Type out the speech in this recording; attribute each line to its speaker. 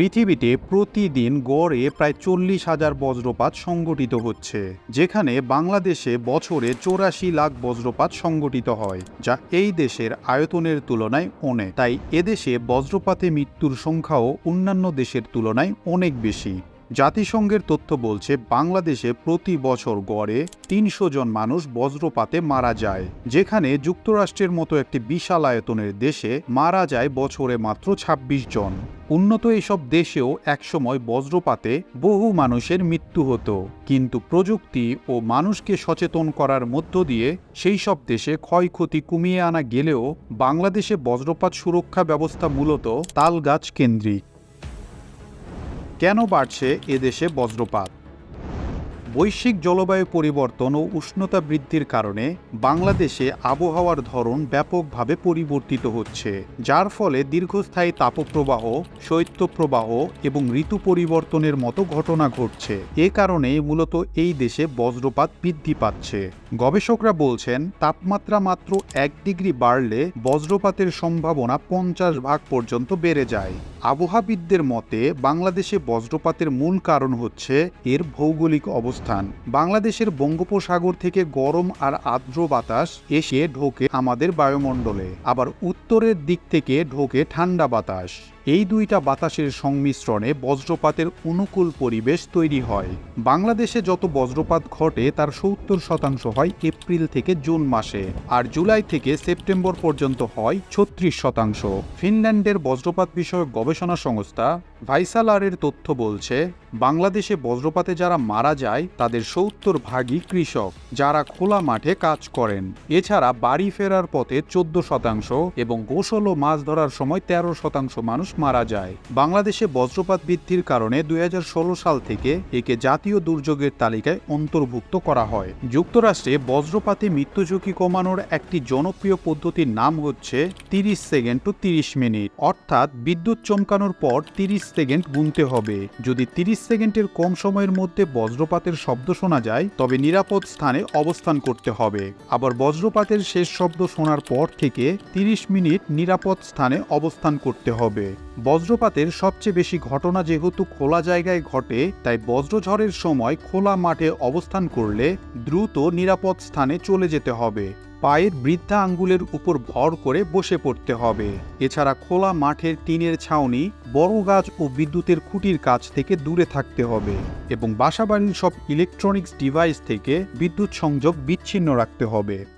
Speaker 1: পৃথিবীতে প্রতিদিন গড়ে প্রায় চল্লিশ হাজার বজ্রপাত সংঘটিত হচ্ছে, যেখানে বাংলাদেশে বছরে চৌরাশি লাখ বজ্রপাত সংঘটিত হয়, যা এই দেশের আয়তনের তুলনায় অনেক। তাই এদেশে বজ্রপাতে মৃত্যুর সংখ্যাও অন্যান্য দেশের তুলনায় অনেক বেশি। জাতিসংঘের তথ্য বলছে, বাংলাদেশে প্রতি বছর গড়ে তিনশো জন মানুষ বজ্রপাতে মারা যায়, যেখানে যুক্তরাষ্ট্রের মতো একটি বিশাল আয়তনের দেশে মারা যায় বছরে মাত্র ২৬ জন। উন্নত এসব দেশেও একসময় বজ্রপাতে বহু মানুষের মৃত্যু হতো। কিন্তু প্রযুক্তি ও মানুষকে সচেতন করার মধ্য দিয়ে সেই সব দেশে ক্ষয়ক্ষতি কমিয়ে আনা গেলেও বাংলাদেশে বজ্রপাত সুরক্ষা ব্যবস্থা মূলত তালগাছ কেন্দ্রিক। কেন বাড়ছে এদেশে বজ্রপাত? বৈশ্বিক জলবায়ু পরিবর্তন ও উষ্ণতা বৃদ্ধির কারণে বাংলাদেশে আবহাওয়ার ধরন ব্যাপকভাবে পরিবর্তিত হচ্ছে, যার ফলে দীর্ঘস্থায়ী তাপপ্রবাহ, শৈত্যপ্রবাহ এবং ঋতু পরিবর্তনের মতো ঘটনা ঘটছে। এ কারণে মূলত এই দেশে বজ্রপাত বৃদ্ধি পাচ্ছে। গবেষকরা বলছেন, তাপমাত্রা মাত্র এক ডিগ্রি বাড়লে বজ্রপাতের সম্ভাবনা পঞ্চাশ ভাগ পর্যন্ত বেড়ে যায়। আবহাবিদদের মতে, বাংলাদেশে বজ্রপাতের মূল কারণ হচ্ছে এর ভৌগোলিক অবস্থান। বাংলাদেশের বঙ্গোপসাগর থেকে গরম আর আর্দ্র বাতাস এসে ঢোকে আমাদের বায়ুমণ্ডলে, আবার উত্তরের দিক থেকে ঢোকে ঠান্ডা বাতাস। এই দুইটা বাতাসের সংমিশ্রণে বজ্রপাতের অনুকূল পরিবেশ তৈরি হয়। বাংলাদেশে যত বজ্রপাত ঘটে, তার সত্তর শতাংশ হয় এপ্রিল থেকে জুন মাসে আর জুলাই থেকে সেপ্টেম্বর পর্যন্ত হয় ছত্রিশ শতাংশ। ফিনল্যান্ডের বজ্রপাত বিষয়ক গবেষণা সংস্থা ভাইসালারের তথ্য বলছে, বাংলাদেশে বজ্রপাতে যারা মারা যায়, তাদের সত্তর ভাগই কৃষক, যারা খোলা মাঠে কাজ করেন। এছাড়া বাড়ি ফেরার পথে চোদ্দ শতাংশ এবং গোসল ও মাছ ধরার সময় তেরো শতাংশ মানুষ মারা যায়। বাংলাদেশে বজ্রপাত বৃদ্ধির কারণে দু হাজার ষোলো সাল থেকে একে জাতীয় দুর্যোগের তালিকায় অন্তর্ভুক্ত করা হয়। যুক্তরাষ্ট্রে বজ্রপাতে মৃত্যু ঝুঁকি কমানোর একটি জনপ্রিয় পদ্ধতির নাম হচ্ছে তিরিশ সেকেন্ড টু তিরিশ মিনিট। অর্থাৎ বিদ্যুৎ চমকানোর পর তিরিশ সেকেন্ড গুনতে হবে। যদি তিরিশ সেকেন্ডের কম সময়ের মধ্যে বজ্রপাতের শব্দ শোনা যায়, তবে নিরাপদ স্থানে অবস্থান করতে হবে। আবার বজ্রপাতের শেষ শব্দ শোনার পর থেকে তিরিশ মিনিট নিরাপদ স্থানে অবস্থান করতে হবে। বজ্রপাতের সবচেয়ে বেশি ঘটনা যেহেতু খোলা জায়গায় ঘটে, তাই বজ্রঝড়ের সময় খোলা মাঠে অবস্থান করলে দ্রুত নিরাপদ স্থানে চলে যেতে হবে। পায়ের বৃদ্ধা আঙ্গুলের উপর ভর করে বসে পড়তে হবে। এছাড়া খোলা মাঠের টিনের ছাউনি, বড় গাছ ও বিদ্যুতের খুঁটির কাছ থেকে দূরে থাকতে হবে এবং বাসাবাড়ির সব ইলেকট্রনিক্স ডিভাইস থেকে বিদ্যুৎ সংযোগ বিচ্ছিন্ন রাখতে হবে।